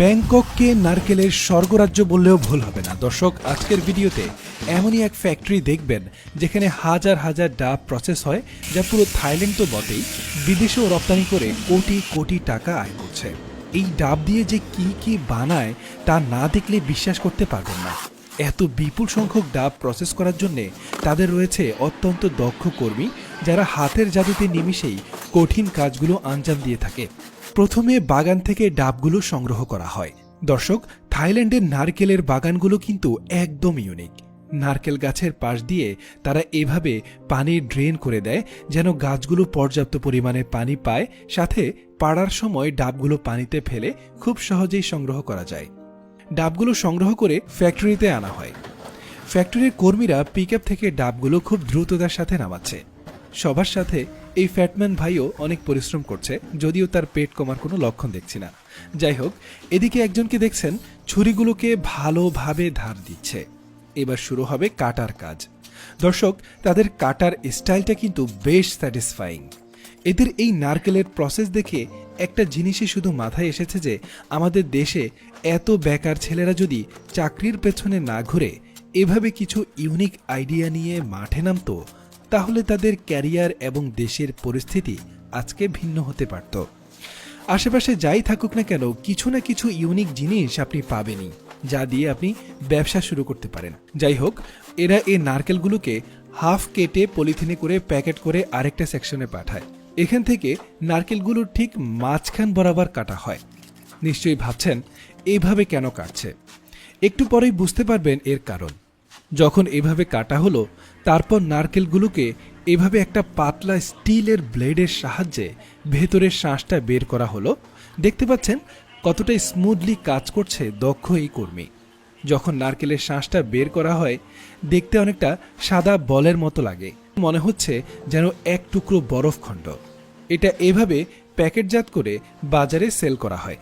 ব্যাংকককে নারকেলের স্বর্গরাজ্য বললেও ভুল হবে না। দর্শক, আজকের ভিডিওতে এমনই এক ফ্যাক্টরি দেখবেন, যেখানে হাজার হাজার ডাব প্রসেস হয়, যা পুরো থাইল্যান্ড তো বটেই, বিদেশেও রপ্তানি করে কোটি কোটি টাকা আয় করছে। এই ডাব দিয়ে যে কি কি বানায়, তা না দেখলে বিশ্বাস করতে পারবেন না। এত বিপুল সংখ্যক ডাব প্রসেস করার জন্য তাদের রয়েছে অত্যন্ত দক্ষ কর্মী, যারা হাতের জাদুতে নিমিষেই কঠিন কাজগুলো আঞ্জাম দিয়ে থাকে। প্রথমে বাগান থেকে ডাবগুলো সংগ্রহ করা হয়। দর্শক, থাইল্যান্ডের নারকেলের বাগানগুলো কিন্তু একদম ইউনিক নারকেল গাছের পাশ দিয়ে তারা এভাবে পানি ড্রেন করে দেয়, যেন গাছগুলো পর্যাপ্ত পরিমাণে পানি পায়। সাথে পাড়ার সময় ডাবগুলো পানিতে ফেলে খুব সহজেই সংগ্রহ করা যায়। ডাবগুলো সংগ্রহ করে ফ্যাক্টরিতে আনা হয়। ফ্যাক্টরির কর্মীরা পিক থেকে ডাবগুলো খুব দ্রুততার সাথে নামাচ্ছে। সবার সাথে এই ফ্যাটম্যান ভাইও অনেক পরিশ্রম করছে, যদিও তার পেট কমার কোনো লক্ষণ দেখছি না। যাই হোক, এদিকে একজনকে দেখছেন, ছুরিগুলোকে ভালোভাবে ধার দিচ্ছে। এবার শুরু হবে কাটার কাজ। দর্শক, তাদের কাটার স্টাইলটা কিন্তু বেশ স্যাটিসফাইং এদের এই নারকেলের প্রসেস দেখে একটা জিনিসই শুধু মাথায় এসেছে যে, আমাদের দেশে এত বেকার ছেলেরা যদি চাকরির পেছনে না ঘুরে, এভাবে কিছু ইউনিক আইডিয়া নিয়ে মাঠে নামতো তাহলে তাদের ক্যারিয়ার এবং দেশের পরিস্থিতি আজকে ভিন্ন হতে পারত। আশেপাশে যাই থাকুক না কেন, কিছু না কিছু ইউনিক জিনিস আপনি পাবেনই, যা দিয়ে আপনি ব্যবসা শুরু করতে পারেন। যাই হোক, এরা এই নারকেলগুলোকে হাফ কেটে পলিথিনে করে প্যাকেট করে আরেকটা সেকশনে পাঠায়। এখান থেকে নারকেলগুলো ঠিক মাঝখান বরাবর কাটা হয়। নিশ্চয়ই ভাবছেন এইভাবে কেন কাটছে? একটু পরেই বুঝতে পারবেন এর কারণ। যখন এভাবে কাটা হলো, তারপর নারকেলগুলোকে এভাবে একটা পাতলা স্টিলের ব্লেডের সাহায্যে ভেতরের শ্বাসটা বের করা হলো, দেখতে পাচ্ছেন কতটা স্মুথলি কাজ করছে দক্ষ এই কর্মী। যখন নারকেলের শ্বাসটা বের করা হয়, দেখতে অনেকটা সাদা বলের মতো লাগে। মনে হচ্ছে যেন এক টুকরো বরফ খণ্ড। এটা এভাবে প্যাকেটজাত করে বাজারে সেল করা হয়।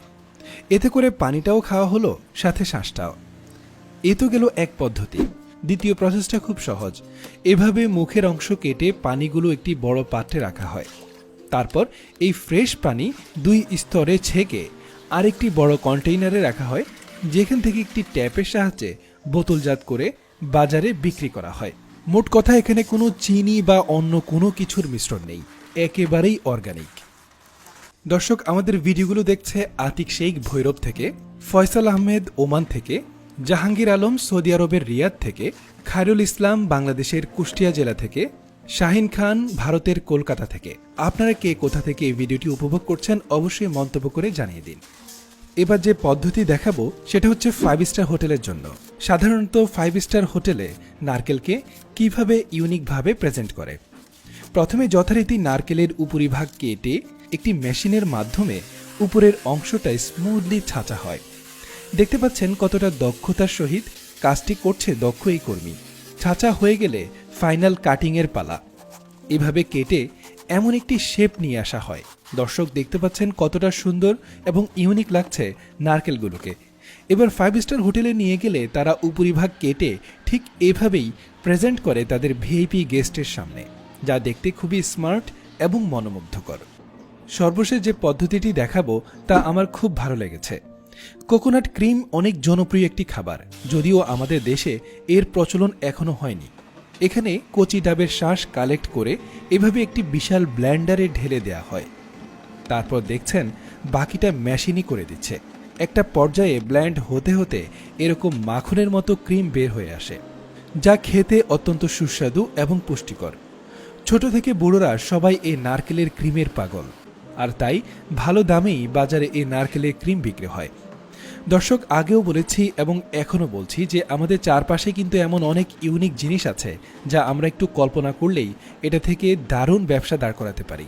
এতে করে পানিটাও খাওয়া হলো, সাথে শ্বাসটাও এ তো গেল এক পদ্ধতি। দ্বিতীয় প্রসেসটা খুব সহজ। এভাবে মুখের অংশ কেটে পানিগুলো একটি বড় পাত্রে রাখা হয়। তারপর এই ফ্রেশ পানি দুই স্তরে ছেঁকে আরেকটি বড় কন্টেইনারে রাখা হয়, যেখান থেকে একটি ট্যাপের সাহায্যে বোতলজাত করে বাজারে বিক্রি করা হয়। মোট কথা, এখানে কোনো চিনি বা অন্য কোনো কিছুর মিশ্রণ নেই। একেবারেই অর্গানিক। দর্শক, আমাদের ভিডিওগুলো দেখছে আতিক শেখ ভৈরব থেকে, ফয়সাল আহমেদ ওমান থেকে জাহাঙ্গীর আলম সৌদি আরবের রিয়াদ থেকে, খায়রুল ইসলাম বাংলাদেশের কুষ্টিয়া জেলা থেকে, শাহিন খান ভারতের কলকাতা থেকে। আপনারা কে, কোথা থেকে এই ভিডিওটি উপভোগ করছেন অবশ্যই মন্তব্য করে জানিয়ে দিন। এবার যে পদ্ধতি দেখাবো, সেটা হচ্ছে ফাইভ স্টার হোটেলের জন্য। সাধারণত ফাইভ স্টার হোটেলে নারকেলকে কীভাবে ইউনিকভাবে প্রেজেন্ট করে? প্রথমে যথারীতি নারকেলের উপরিভাগ কেটে একটি মেশিনের মাধ্যমে উপরের অংশটা স্মুথলি ছাঁচা হয়। দেখতে পাচ্ছেন কতটা দক্ষতার সহিত কাজটি করছে দক্ষ এই কর্মী। ছাঁচা হয়ে গেলে ফাইনাল কাটিংয়ের পালা। এভাবে কেটে এমন একটি শেপ নিয়ে আসা হয়। দর্শক দেখতে পাচ্ছেন কতটা সুন্দর এবং ইউনিক লাগছে নারকেলগুলোকে। এবার ফাইভ স্টার হোটেলে নিয়ে গেলে তারা উপরিভাগ কেটে ঠিক এভাবেই প্রেজেন্ট করে তাদের ভিআইপি গেস্টের সামনে, যা দেখতে খুবই স্মার্ট এবং মনোমুগ্ধকর। সর্বশেষ যে পদ্ধতিটি দেখাবো তা আমার খুব ভালো লেগেছে। কোকোনাট ক্রিম অনেক জনপ্রিয় একটি খাবার, যদিও আমাদের দেশে এর প্রচলন এখনও হয়নি। এখানে কচি ডাবের শ্বাস কালেক্ট করে এভাবে একটি বিশাল ব্ল্যান্ডারে ঢেলে দেয়া হয়। তারপর দেখছেন, বাকিটা মেশিনই করে দিচ্ছে। একটা পর্যায়ে ব্ল্যান্ড হতে হতে এরকম মাখনের মতো ক্রিম বের হয়ে আসে, যা খেতে অত্যন্ত সুস্বাদু এবং পুষ্টিকর। ছোট থেকে বুড়োরা সবাই এই নারকেলের ক্রিমের পাগল। আর তাই ভালো দামেই বাজারে এই নারকেলের ক্রিম বিক্রি হয়। দর্শক, আগেও বলেছি এবং এখনও বলছি যে আমাদের চারপাশে কিন্তু এমন অনেক ইউনিক জিনিস আছে যা আমরা একটু কল্পনা করলেই এটা থেকে দারুণ ব্যবসা দাঁড় করাতে পারি।